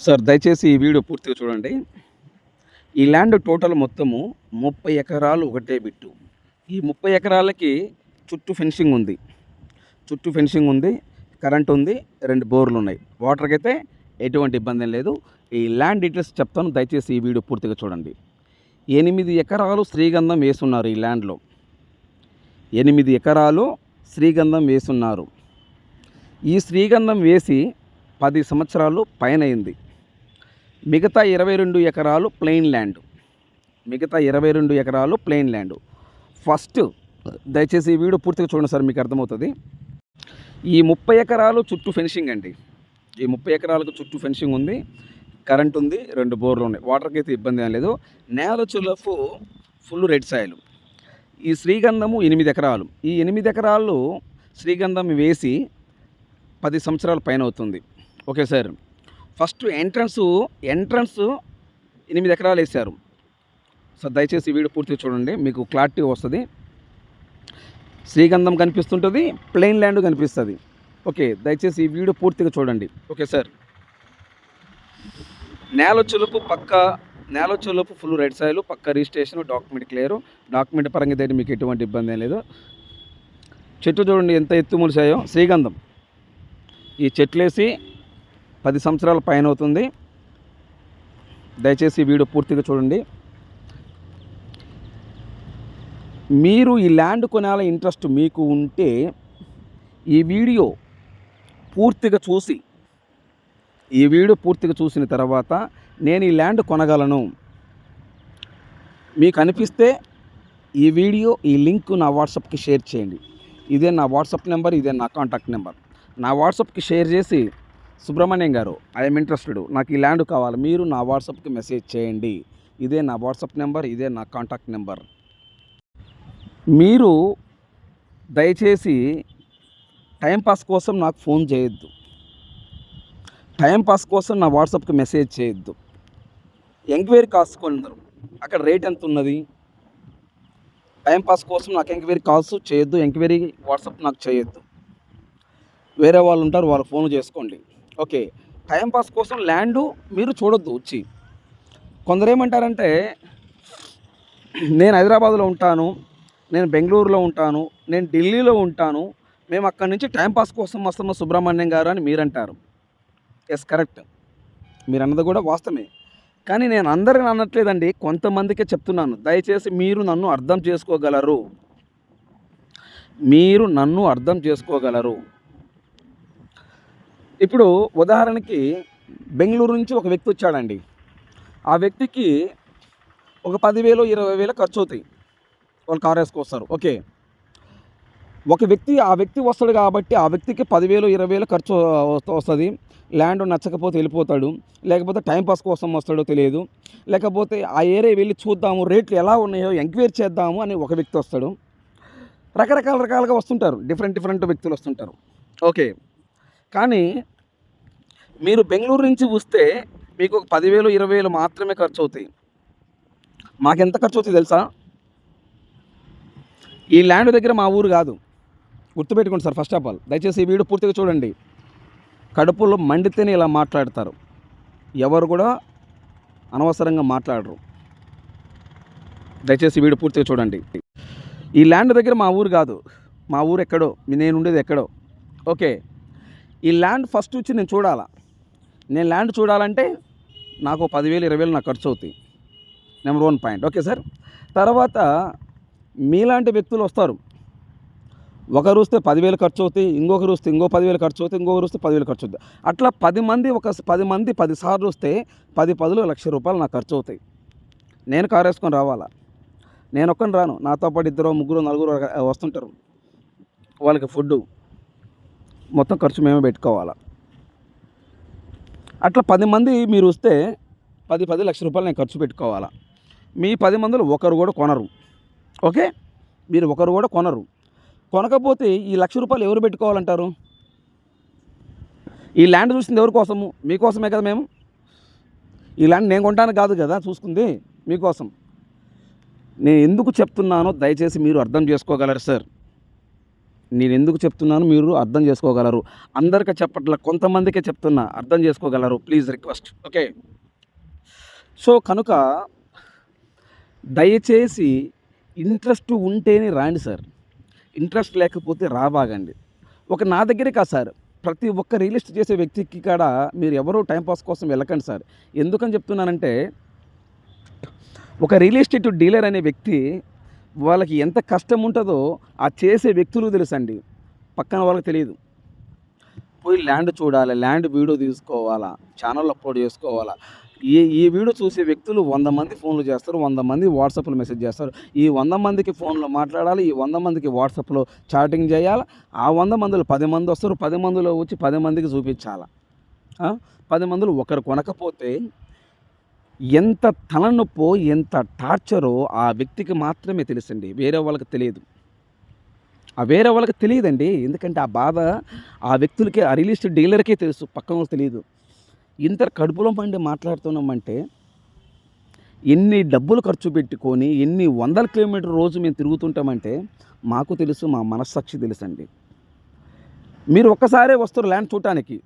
Sir దయచేసి ఈ video పూర్తిగా చూడండి. ఈ ల్యాండ్ టోటల్ మొత్తము ముప్పై ఎకరాలు ఒకటే బిట్టు. ఈ ముప్పై ఎకరాలకి చుట్టూ ఫెన్సింగ్ ఉంది. చుట్టూ ఫెన్సింగ్ ఉంది కరెంట్ ఉంది రెండు బోర్లు ఉన్నాయి. వాటర్కి అయితే ఎటువంటి ఇబ్బంది లేదు. ఈ ల్యాండ్ డీటెయిల్స్ చెప్తాను దయచేసి ఈ వీడియో పూర్తిగా చూడండి. ఎనిమిది ఎకరాలు శ్రీగంధం వేసున్నారు ఈ ల్యాండ్లో. ఎనిమిది ఎకరాలు శ్రీగంధం వేసున్నారు. ఈ శ్రీగంధం వేసి పది సంవత్సరాలు పైనయింది. మిగతా ఇరవై రెండు ఎకరాలు ప్లెయిన్ ల్యాండ్. మిగతా ఇరవై రెండు ఎకరాలు ప్లెయిన్ ల్యాండ్. ఫస్ట్ దయచేసి ఈ వీడియో పూర్తిగా చూడండి సార్ మీకు అర్థమవుతుంది. ఈ ముప్పై ఎకరాలు చుట్టూ ఫెన్సింగ్ అండి. ఈ ముప్పై ఎకరాలకు చుట్టూ ఫెన్సింగ్ ఉంది కరెంట్ ఉంది రెండు బోర్లు ఉన్నాయి. వాటర్కి అయితే ఇబ్బంది ఏం లేదు. నేల చులఫు ఫుల్ రెడ్ సాయిల్. ఈ శ్రీగంధము ఎనిమిది ఎకరాలు. ఈ ఎనిమిది ఎకరాలు శ్రీగంధం వేసి పది సంవత్సరాల పైన అవుతుంది. Okay sir. First entrance entrance ఎనిమిది ఎకరాలు వేశారు. సార్ దయచేసి వీడియో పూర్తిగా చూడండి మీకు క్లారిటీ వస్తుంది. శ్రీగంధం కనిపిస్తుంటుంది ప్లెయిన్ ల్యాండ్ కనిపిస్తుంది. ఓకే దయచేసి ఈ వీడియో పూర్తిగా చూడండి. Okay sir. నేల చులుపు పక్క నేల చులుపు ఫుల్ రెడ్ సాయిల్ పక్క రిజిస్ట్రేషన్ డాక్యుమెంట్ క్లియర్ డాక్యుమెంట్ పరంగా అయితే మీకు ఎటువంటి ఇబ్బంది లేదు. చెట్టు చూడండి ఎంత ఎత్తు ములిసాయో శ్రీగంధం. ఈ చెట్లేసి పది సంవత్సరాల పైన అవుతుంది దయచేసి వీడియో పూర్తిగా చూడండి. మీరు ఈ ల్యాండ్ కొనాల ఇంట్రెస్ట్ మీకు ఉంటే ఈ వీడియో పూర్తిగా చూసి ఈ వీడియో పూర్తిగా చూసిన తర్వాత నేను ఈ ల్యాండ్ కొనగలను. మీకు అనిపిస్తే ఈ వీడియో ఈ లింక్ నా వాట్సాప్కి షేర్ చేయండి. ఇదే నా వాట్సాప్ నెంబర్ ఇదే నా కాంటాక్ట్ నెంబర్. నా వాట్సాప్కి షేర్ చేసి సుబ్రహ్మణ్యం గారు ఐఎమ్ ఇంట్రెస్టెడ్ నాకు ఈ ల్యాండ్ కావాలి. మీరు నా వాట్సాప్కి మెసేజ్ చేయండి. ఇదే నా వాట్సాప్ నెంబర్ ఇదే నా కాంటాక్ట్ నెంబర్ మీరు దయచేసి టైంపాస్ కోసం నాకు ఫోన్ చేయొద్దు. టైంపాస్ కోసం నా వాట్సాప్కి మెసేజ్ చేయొద్దు. ఎంక్వైరీ కాసుకుందరు అక్కడ రేట్ ఎంత ఉన్నది? టైంపాస్ కోసం నాకు ఎంక్వైరీ కాల్స్ చేయొద్దు. ఎంక్వైరీ వాట్సాప్ నాకు చేయొద్దు. వేరే వాళ్ళు ఉంటారు వాళ్ళు ఫోన్ చేసుకోండి. ఓకే. టైంపాస్ కోసం ల్యాండ్ మీరు చూడొద్దు వచ్చి. కొందరు ఏమంటారంటే నేను హైదరాబాద్లో ఉంటాను నేను బెంగళూరులో ఉంటాను నేను ఢిల్లీలో ఉంటాను మేము అక్కడి నుంచి టైంపాస్ కోసం వస్తున్న సుబ్రహ్మణ్యం గారు అని మీరంటారు. ఎస్ కరెక్ట్ మీరు అన్నది కూడా వాస్తవమే. కానీ నేను అందరిని అనట్లేదండి కొంతమందికే చెప్తున్నాను. దయచేసి మీరు నన్ను అర్థం చేసుకోగలరు. మీరు నన్ను అర్థం చేసుకోగలరు. ఇప్పుడు ఉదాహరణకి బెంగళూరు నుంచి ఒక వ్యక్తి వచ్చాడండి. ఆ వ్యక్తికి ఒక పదివేలు ఇరవై వేలు ఖర్చు అవుతాయి. వాళ్ళు కారు వేసుకొస్తారు. ఓకే. ఒక వ్యక్తి ఆ వ్యక్తి వస్తాడు కాబట్టి ఆ వ్యక్తికి పదివేలు ఇరవై వేలు ఖర్చు వస్తుంది. ల్యాండ్ నచ్చకపోతే వెళ్ళిపోతాడు. లేకపోతే టైంపాస్ కోసం వస్తాడో తెలియదు. లేకపోతే ఆ ఏరియా వెళ్ళి చూద్దాము రేట్లు ఎలా ఉన్నాయో ఎంక్వైరీ చేద్దాము అని ఒక వ్యక్తి వస్తాడు. రకరకాల రకాలుగా వస్తుంటారు. డిఫరెంట్ డిఫరెంట్ వ్యక్తులు వస్తుంటారు. ఓకే. కానీ మీరు బెంగళూరు నుంచి వస్తే మీకు ఒక పదివేలు ఇరవై వేలు మాత్రమే ఖర్చు అవుతాయి మాకెంత ఖర్చు అవుతుంది తెలుసా? ఈ ల్యాండ్ దగ్గర మా ఊరు కాదు. గుర్తుపెట్టుకోండి సార్ ఫస్ట్ ఆఫ్ ఆల్ దయచేసి ఈ వీడియో పూర్తిగా చూడండి. కడుపులో మండితేనే ఇలా మాట్లాడతారు. ఎవరు కూడా అనవసరంగా మాట్లాడరు. దయచేసి వీడు వీడియో పూర్తిగా చూడండి. ఈ ల్యాండ్ దగ్గర మా ఊరు కాదు. మా ఊరు ఎక్కడో నేను ఉండేది ఎక్కడో. ఓకే. ఈ ల్యాండ్ ఫస్ట్ వచ్చి నేను చూడాలా. నేను ల్యాండ్ చూడాలంటే నాకు పదివేలు ఇరవై వేలు నాకు ఖర్చు అవుతాయి. Number one point okay sir తర్వాత మీలాంటి వ్యక్తులు వస్తారు. ఒకరు వస్తే పదివేలు ఖర్చు అవుతాయి ఇంకొకరు వస్తే ఇంకో పదివేలు ఖర్చు అవుతాయి ఇంకొకరు వస్తే పదివేలు ఖర్చు అవుతాయి. అట్లా పది మంది ఒక పది మంది పది సార్లు వస్తే పది పదులు లక్ష రూపాయలు నాకు ఖర్చు అవుతాయి. నేను కారు వేసుకొని రావాలా? నేను ఒక్కని రాను. నాతో పాటు ఇద్దరు ముగ్గురు నలుగురు వస్తుంటారు. వాళ్ళకి ఫుడ్ మొత్తం ఖర్చు మేమే పెట్టుకోవాలా. అట్లా పది మంది మీరు వస్తే పది పది లక్ష రూపాయలు నేను ఖర్చు పెట్టుకోవాలా. మీ పది మందిలో ఒకరు కూడా కొనరు. ఓకే? మీరు ఒకరు కూడా కొనరు. కొనకపోతే ఈ లక్ష రూపాయలు ఎవరు పెట్టుకోవాలంటారు? ఈ ల్యాండ్ చూసింది ఎవరి కోసము? మీకోసమే కదా మేము? ఈ ల్యాండ్ నేను కొంటాను కాదు కదా చూసుకుంది మీకోసం. నేను ఎందుకు చెప్తున్నానో దయచేసి మీరు అర్థం చేసుకోగలరు సార్. నేను ఎందుకు చెప్తున్నాను మీరు అర్థం చేసుకోగలరు. అందరికీ చెప్పట్ల కొంతమందికే చెప్తున్నా అర్థం చేసుకోగలరు. ప్లీజ్ రిక్వెస్ట్ ఓకే సో కనుక దయచేసి ఇంట్రెస్ట్ ఉంటేనే రాండి సార్. ఇంట్రెస్ట్ లేకపోతే రాబాగండి. ఒక నా దగ్గరే కాదు సార్. ప్రతి ఒక్క రియల్ ఎస్టేట్ చేసే వ్యక్తికి కాడ మీరు ఎవరో టైంపాస్ కోసం వెళ్ళకండి సార్. ఎందుకని చెప్తున్నానంటే ఒక రియల్ ఎస్టేట్ డీలర్ అనే వ్యక్తి వాళ్ళకి ఎంత కష్టం ఉంటుందో ఆ చేసే వ్యక్తులకు తెలుసండి. పక్కన వాళ్ళకి తెలియదు. పోయి ల్యాండ్ చూడాలి ల్యాండ్ వీడియో తీసుకోవాలా ఛానల్ అప్లోడ్ చేసుకోవాలా. ఈ ఈ వీడియో చూసే వ్యక్తులు వంద మంది ఫోన్లు చేస్తారు వంద మంది వాట్సాప్లో మెసేజ్ చేస్తారు. ఈ వంద మందికి ఫోన్లో మాట్లాడాలి ఈ వంద మందికి వాట్సాప్లో చాటింగ్ చేయాలి ఆ వంద మందిలో పది మంది వస్తారు పది మందిలో వచ్చి పది మందికి చూపించాలా. పది మందిలో ఒకరు కొనకపోతే ఎంత తలనొప్పో ఎంత టార్చరో ఆ వ్యక్తికి మాత్రమే తెలుసండి. వేరే వాళ్ళకి తెలియదు. ఆ వేరే వాళ్ళకి తెలియదండి. ఎందుకంటే ఆ బాధ ఆ వ్యక్తులకి ఆ రియల్ డీలర్కే తెలుసు. పక్కన తెలియదు. ఇంత కడుపులో పండి మాట్లాడుతున్నామంటే ఎన్ని డబ్బులు ఖర్చు పెట్టుకొని ఎన్ని వందల కిలోమీటర్ రోజు మేము తిరుగుతుంటామంటే మాకు తెలుసు మా మనస్సాక్షి తెలుసండి. మీరు ఒక్కసారే వస్తారు ల్యాండ్ చూడటానికి.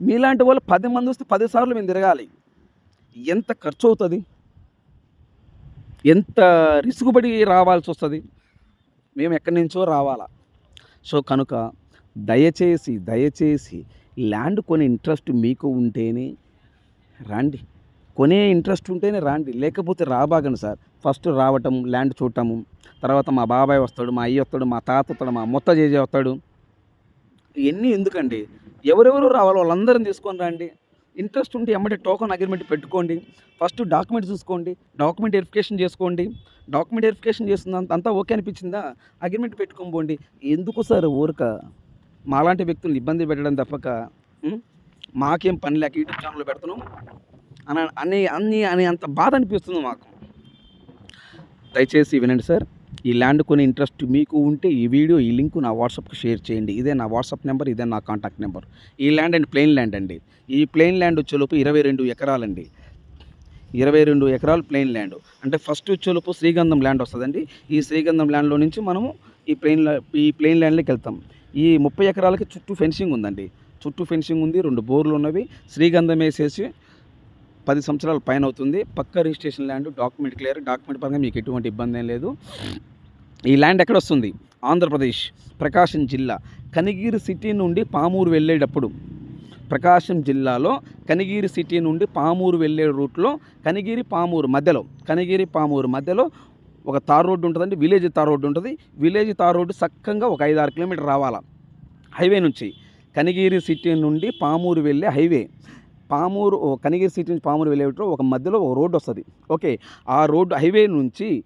మీలాంటి వాళ్ళు పది మంది వస్తే పది సార్లు మేము తిరగాలి. ఎంత ఖర్చు అవుతుంది ఎంత రిస్క్ పడి రావాల్సి వస్తుంది మేము ఎక్కడి నుంచో రావాలా? సో కనుక దయచేసి దయచేసి ల్యాండ్ కొనే ఇంట్రెస్ట్ మీకు ఉంటేనే రండి. కొనే ఇంట్రెస్ట్ ఉంటేనే రండి. లేకపోతే రాబాగండి సార్. ఫస్ట్ రావటం ల్యాండ్ చూడటము తర్వాత మా బాబాయ్ వస్తాడు మా అయ్య వస్తాడు మా తాత వస్తాడు మా మొత్త జేజే వస్తాడు. ఇవన్నీ ఎందుకండి? ఎవరెవరు రావాలో? వాళ్ళందరిని తీసుకొని రండి. ఇంట్రెస్ట్ ఉంటే ఎమ్మటే టోకన్ అగ్రిమెంట్ పెట్టుకోండి. ఫస్ట్ డాక్యుమెంట్ చూసుకోండి. డాక్యుమెంట్ వెరిఫికేషన్ చేసుకోండి. డాక్యుమెంట్ వెరిఫికేషన్ చేస్తుందంత అంతా ఓకే అనిపించిందా? అగ్రిమెంట్ పెట్టుకోబోండి ఎందుకు సార్ ఊరక? మాలాంటి వ్యక్తులను ఇబ్బంది పెట్టడం తప్పక. మాకేం పని లేక యూట్యూబ్ ఛానల్ పెడుతున్నాం. అని అని అన్ని అని అంత బాధ అనిపిస్తుంది మాకు. దయచేసి వినండి సార్. ఈ ల్యాండ్ కొని ఇంట్రెస్ట్ మీకు ఉంటే ఈ వీడియో ఈ లింక్ నా వాట్సాప్కి షేర్ చేయండి. ఇదే నా వాట్సాప్ నెంబర్ ఇదే నా కాంటాక్ట్ నెంబర్. ఈ ల్యాండ్ అండ్ ప్లెయిన్ ల్యాండ్ అండి. ఈ ప్లెయిన్ ల్యాండ్ వచ్చేలోపు ఇరవై రెండు ఎకరాలండి. ఇరవై రెండు ఎకరాలు ప్లెయిన్ ల్యాండ్. అంటే ఫస్ట్ వచ్చేలోపు శ్రీగంధం ల్యాండ్ వస్తుందండి. ఈ శ్రీగంధం ల్యాండ్లో నుంచి మనము ఈ ప్లెయిన్ ఈ ప్లెయిన్ ల్యాండ్లోకి వెళ్తాం. ఈ ముప్పై ఎకరాలకి చుట్టూ ఫెన్సింగ్ ఉందండి. చుట్టూ ఫెన్సింగ్ ఉంది రెండు బోర్లు ఉన్నవి. శ్రీగంధం వేసేసి పది సంవత్సరాల పైన అవుతుంది. పక్క registration land document clear. Document పరంగా మీకు ఎటువంటి ఇబ్బంది ఏం లేదు. ఈ ల్యాండ్ ఎక్కడ వస్తుంది ఆంధ్రప్రదేశ్ ప్రకాశం జిల్లా. కనిగిరి సిటీ నుండి పామూరు వెళ్ళేటప్పుడు. ప్రకాశం జిల్లాలో కనిగిరి సిటీ నుండి పామూరు వెళ్ళే రూట్లో కనిగిరి పామూరు మధ్యలో. కనిగిరి పామూరు మధ్యలో ఒక తార్ రోడ్డు ఉంటుందండి విలేజ్ తార్ రోడ్డు ఉంటుంది. విలేజ్ తార్ రోడ్డు చక్కగా ఒక ఐదు ఆరు కిలోమీటర్ రావాలా? హైవే నుంచి. కనిగిరి సిటీ నుండి పామూరు వెళ్ళే హైవే. పామూరు కనిగిరి సిటీ నుంచి పామూరు వెళ్ళే ఒక మధ్యలో ఒక రోడ్డు వస్తుంది. ఓకే ఆ రోడ్డు హైవే నుంచి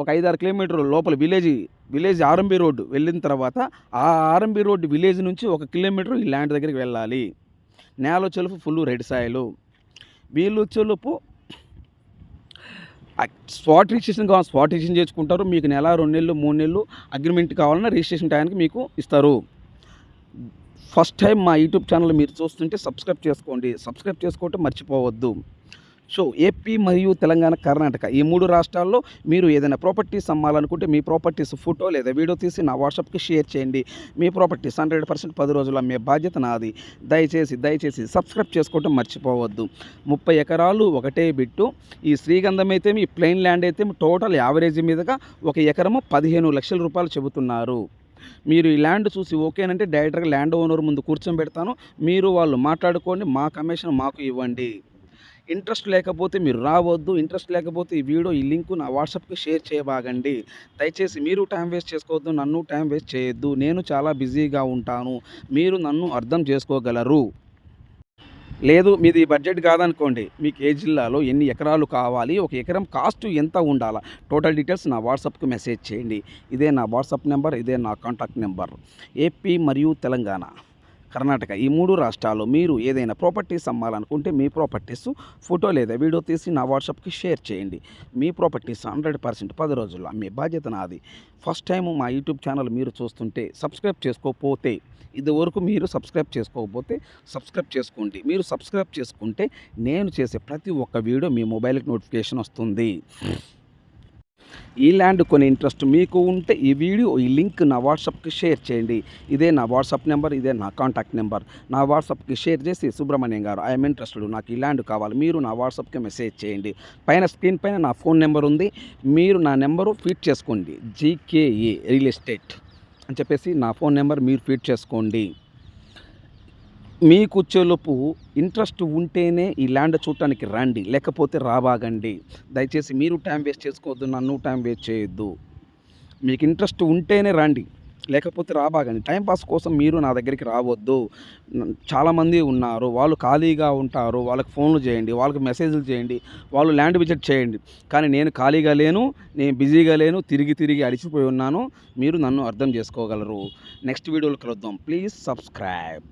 ఒక ఐదారు కిలోమీటర్ల లోపల విలేజ్ విలేజ్ ఆర్ఎంబి రోడ్డు వెళ్ళిన తర్వాత ఆ ఆర్ఎంబి రోడ్డు విలేజ్ నుంచి ఒక కిలోమీటర్ ఈ ల్యాండ్ దగ్గరికి వెళ్ళాలి. నేల చెలుపు ఫుల్ రెడ్ సాయిలు. వీళ్ళు చెలుపు స్పాట్ రిజిస్ట్రేషన్ కావాలి స్పాట్ రిజిస్ట్రేషన్ చేసుకుంటారు. మీకు నెల రెండు నెలలు మూడు నెలలు అగ్రిమెంట్ కావాలన్నా రిజిస్ట్రేషన్ టైంకి మీకు ఇస్తారు. ఫస్ట్ టైం మా యూట్యూబ్ ఛానల్ మీరు చూస్తుంటే సబ్స్క్రైబ్ చేసుకోండి. సబ్స్క్రైబ్ చేసుకోవటం మర్చిపోవద్దు. సో ఏపీ మరియు తెలంగాణ కర్ణాటక ఈ మూడు రాష్ట్రాల్లో మీరు ఏదైనా ప్రాపర్టీస్ అమ్మాలనుకుంటే మీ ప్రాపర్టీస్ ఫోటో లేదా వీడియో తీసి నా వాట్సాప్కి షేర్ చేయండి. మీ ప్రాపర్టీస్ హండ్రెడ్ పర్సెంట్ పది రోజులు అమ్మే బాధ్యత నాది. దయచేసి దయచేసి సబ్స్క్రైబ్ చేసుకోవటం మర్చిపోవద్దు. ముప్పై ఎకరాలు ఒకటే బిట్టు. ఈ శ్రీగంధం అయితే మీ ప్లెయిన్ ల్యాండ్ అయితే టోటల్ యావరేజ్ మీదుగా ఒక ఎకరము పదిహేను లక్షల రూపాయలు చెబుతున్నారు. మీరు ఈ ల్యాండ్ చూసి ఓకేనంటే డైరెక్ట్గా ల్యాండ్ ఓనర్ ముందు కూర్చోబెడతాను. మీరు వాళ్ళు మాట్లాడుకోండి మా కమిషన్ మాకు ఇవ్వండి. ఇంట్రెస్ట్ లేకపోతే మీరు రావద్దు ఇంట్రెస్ట్ లేకపోతే ఈ వీడియో ఈ లింక్ నా వాట్సాప్కి షేర్ చేయబాగండి దయచేసి మీరు టైం వేస్ట్ చేసుకోవద్దు నన్ను టైం వేస్ట్ చేయొద్దు. నేను చాలా బిజీగా ఉంటాను. మీరు నన్ను అర్థం చేసుకోగలరు. లేదు మీది బడ్జెట్ కాదనుకోండి. మీకు ఏ జిల్లాలో ఎన్ని ఎకరాలు కావాలి ఒక ఎకరం కాస్ట్ ఎంత ఉండాలా? టోటల్ డీటెయిల్స్ నా వాట్సాప్కి మెసేజ్ చేయండి. ఇదే నా వాట్సాప్ నెంబర్ ఇదే నా కాంటాక్ట్ నెంబర్. ఏపీ మరియు తెలంగాణ. కర్ణాటక. ఈ మూడు రాష్ట్రాల్లో మీరు ఏదైనా ప్రాపర్టీస్ అమ్మాలనుకుంటే మీ ప్రాపర్టీస్ ఫోటో లేదా వీడియో తీసి నా వాట్సాప్కి షేర్ చేయండి. మీ ప్రాపర్టీస్ హండ్రెడ్ పర్సెంట్ పది రోజుల్లో అమ్మే బాధ్యత నాది. ఫస్ట్ టైం మా యూట్యూబ్ ఛానల్ మీరు చూస్తుంటే సబ్స్క్రైబ్ చేసుకోకపోతే ఇది వరకు మీరు సబ్స్క్రైబ్ చేసుకోకపోతే సబ్స్క్రైబ్ చేసుకోండి. మీరు సబ్స్క్రైబ్ చేసుకుంటే నేను చేసే ప్రతి ఒక్క వీడియో మీ మొబైల్కి నోటిఫికేషన్ వస్తుంది. ఈ ల్యాండ్ కొని ఇంట్రెస్ట్ మీకు ఉంటే ఈ వీడియో ఈ లింక్ నా వాట్సాప్కి షేర్ చేయండి. ఇదే నా వాట్సాప్ నెంబర్ ఇదే నా కాంటాక్ట్ నెంబర్. నా వాట్సాప్కి షేర్ చేసి సుబ్రహ్మణ్యం గారు ఐఎమ్ ఇంట్రెస్టెడ్ నాకు ఈ ల్యాండ్ కావాలి. మీరు నా వాట్సాప్కి మెసేజ్ చేయండి. పైన స్క్రీన్ పైన నా ఫోన్ నెంబర్ ఉంది. మీరు నా నెంబరు ఫీడ్ చేసుకోండి. జీకేఏ రియల్ ఎస్టేట్ అని చెప్పేసి నా ఫోన్ నెంబర్ మీరు ఫీడ్ చేసుకోండి. మీకు చెలుపు ఇంట్రెస్ట్ ఉంటేనే ఈ ల్యాండ్ చూడటానికి రండి లేకపోతే రాబాగండి దయచేసి మీరు టైం వేస్ట్ చేసుకోవద్దు నన్ను టైం వేస్ట్ చేయొద్దు. మీకు ఇంట్రెస్ట్ ఉంటేనే రండి లేకపోతే రాబాగండి టైంపాస్ కోసం మీరు నా దగ్గరికి రావద్దు. చాలామంది ఉన్నారు వాళ్ళు ఖాళీగా ఉంటారు వాళ్ళకి ఫోన్లు చేయండి వాళ్ళకి మెసేజ్లు చేయండి వాళ్ళు ల్యాండ్ విజిట్ చేయండి. కానీ నేను ఖాళీగా లేను నేను బిజీగా లేను తిరిగి తిరిగి అడిచిపోయి ఉన్నాను. మీరు నన్ను అర్థం చేసుకోగలరు. నెక్స్ట్ వీడియోలో కలుద్దాం. Please subscribe.